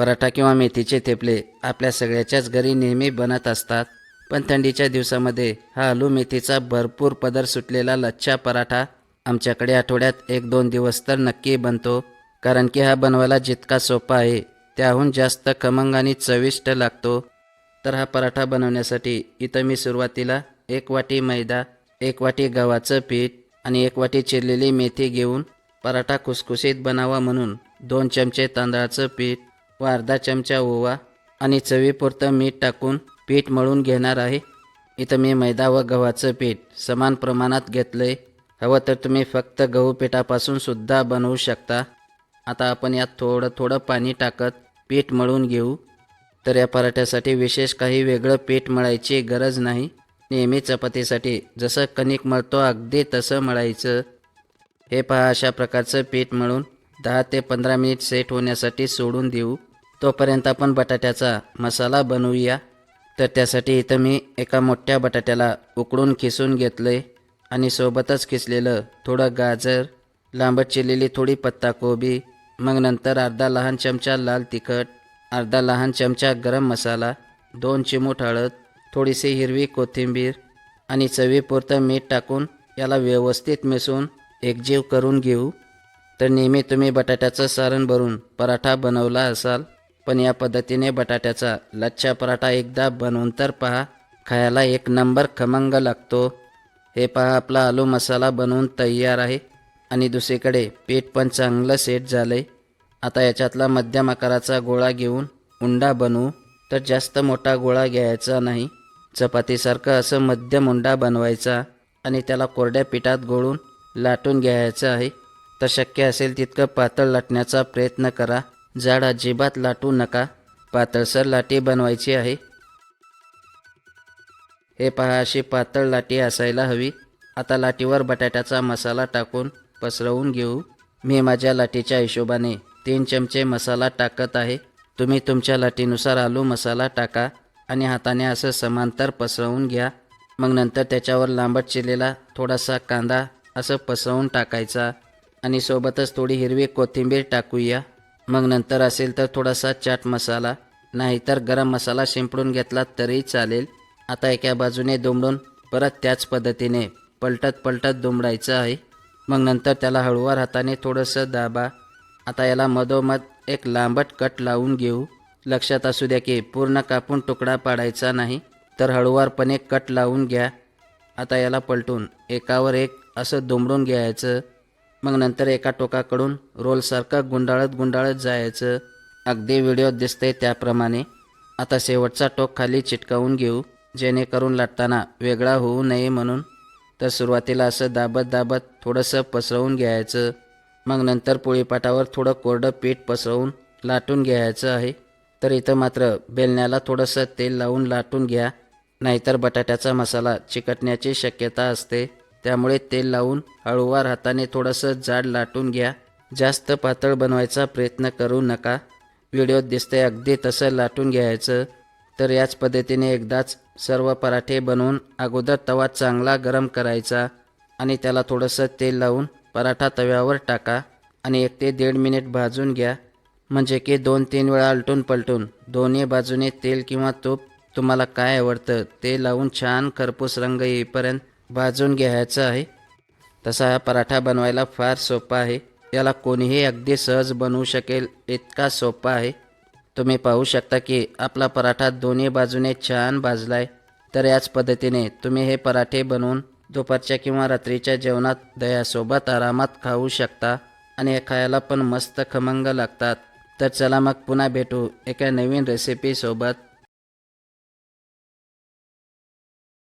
पराठा किंवा मेथीचे थेपले आपल्या सगळ्याच्याच घरी नेहमी बनत असतात. पण थंडीच्या दिवसामध्ये हा आलू मेथीचा भरपूर पदर सुटलेला लच्छा पराठा आमच्याकडे आठवड्यात एक दोन दिवस तर नक्की बनतो. कारण की हा बनवायला जितका सोपा आहे त्याहून जास्त खमंग आणि चविष्ट लागतो. तर हा पराठा बनवण्यासाठी इथं मी सुरुवातीला एक वाटी मैदा एक वाटी गव्हाचं पीठ आणि एक वाटी चिरलेली मेथी घेऊन पराठा खुसखुशीत बनावा म्हणून दोन चमचे तांदळाचं पीठ व अर्धा चमचा ओवा आणि चवीपुरतं मीठ टाकून पीठ मळून घेणार आहे. इथं मी मैदा व गव्हाचं पीठ समान प्रमाणात घेतलंय. हवं तर तुम्ही फक्त गहू पिठापासून सुद्धा बनवू शकता. आता आपण यात थोडं थोडं पाणी टाकत पीठ मळून घेऊ. तर या पराठ्यासाठी विशेष काही वेगळं पीठ मळायची गरज नाही. नेहमी चपातीसाठी जसं कणिक मळतो अगदी तसं मळायचं. हे पहा अशा प्रकारचं पीठ मळून दहा ते पंधरा मिनिट सेट होण्यासाठी सोडून देऊ. तोपर्यंत आपण बटाट्याचा मसाला बनवूया. तर त्यासाठी इथं मी एका मोठ्या बटाट्याला उकडून खिसून घेतलं आहे आणि सोबतच खिसलेलं थोडं गाजर लांबट चिरलेली थोडी पत्ताकोबी मग नंतर अर्धा लहान चमचा लाल तिखट अर्धा लहान चमचा गरम मसाला दोन चिमूट हळद थोडीशी हिरवी कोथिंबीर आणि चवीपुरतं मीठ टाकून याला व्यवस्थित मिसळून एकजीव करून घेऊ. तर नेहमी तुम्ही बटाट्याचं सारण भरून पराठा बनवला असाल पण या पद्धतीने बटाट्याचा लच्छा पराठा एकदा बनवून तर पहा खायला एक नंबर खमंग लागतो. हे पहा आपला आलू मसाला बनवून तयार आहे. आणि दुसरीकडे पीठ पण चांगलं सेट झालं आहे आता याच्यातला मध्यम आकाराचा गोळा घेऊन उंडा बनवू. तर जास्त मोठा गोळा घ्यायचा नाही. चपातीसारखं असं मध्यम उंडा बनवायचा आणि त्याला कोरड्या पिठात गोळून लाटून घ्यायचं आहे. तर शक्य असेल तितकं पातळ लाटण्याचा प्रयत्न करा. जाड अजिबात लाटू नका पातळसर लाटी बनवायची आहे. हे पहा अशी पातळ लाटी असायला हवी. आता लाटीवर बटाट्याचा मसाला टाकून पसरवून घेऊ. मी माझ्या लाटीच्या हिशोबाने तीन चमचे मसाला टाकत आहे. तुम्ही तुमच्या लाटीनुसार आलू मसाला टाका आणि हाताने असं समांतर पसरवून घ्या. मग नंतर त्याच्यावर लांबट चिरलेला थोडासा कांदा असं पसरवून टाकायचा. आणि सोबतच थोडी हिरवी कोथिंबीर टाकूया. मग नंतर असेल तर थोडासा चाट मसाला नाहीतर गरम मसाला शिंपडून घेतला तरी चालेल. आता एका बाजूने दुमडून परत त्याच पद्धतीने पलटत पलटत दुमडायचं आहे. मग नंतर त्याला हळूवार हाताने थोडंसं दाबा. आता याला मधोमध एक लांबट कट लावून घेऊ. लक्षात असू द्या की पूर्ण कापून तुकडा पाडायचा नाही तर हळूवारपणे कट लावून घ्या. आता याला पलटून एकावर एक असं दुमडून घ्यायचं. मग नंतर एका टोकाकडून रोलसारखं गुंडाळत गुंडाळत जायचं. अगदी व्हिडिओत दिसते त्याप्रमाणे. आता शेवटचा टोक खाली चिटकावून घेऊ जेणेकरून लाटताना वेगळा होऊ नये म्हणून. तर सुरुवातीला असं दाबत दाबत थोडंसं पसरवून घ्यायचं. मग नंतर पोळीपाटावर थोडं कोरडं पीठ पसरवून लाटून घ्यायचं आहे. तर इथं मात्र बेलण्याला थोडंसं तेल लावून लाटून घ्या. नाहीतर बटाट्याचा मसाला चिकटण्याची शक्यता असते. त्यामुळे तेल लावून हळूवार हाताने थोडंसं जाड लाटून घ्या. जास्त पातळ बनवायचा प्रयत्न करू नका. व्हिडिओत दिसते अगदी तसं लाटून घ्यायचं. तर याच पद्धतीने एकदाच सर्व पराठे बनवून अगोदर तवा चांगला गरम करायचा आणि त्याला थोडंसं तेल लावून पराठा तव्यावर टाका आणि एक ते दीड मिनिट भाजून घ्या. म्हणजे की दोन तीन वेळा आलटून पलटून दोन्ही बाजूने तेल किंवा तूप तुम्हाला काय आवडतं ते लावून छान खरपूस रंग येईपर्यंत भाजून घ्यायचं आहे. तसा हा पराठा बनवायला फार सोपा आहे. याला कोणीही अगदी सहज बनवू शकेल इतका सोपा आहे. तुम्ही पाहू शकता की आपला पराठा दोन्ही बाजूने छान भाजला आहे तर याच पद्धतीने तुम्ही हे पराठे बनवून दुपारच्या किंवा रात्रीच्या जेवणात दह्यासोबत आरामात खाऊ शकता आणि हे खायला पण मस्त खमंग लागतात. तर चला मग पुन्हा भेटू एका नवीन रेसिपीसोबत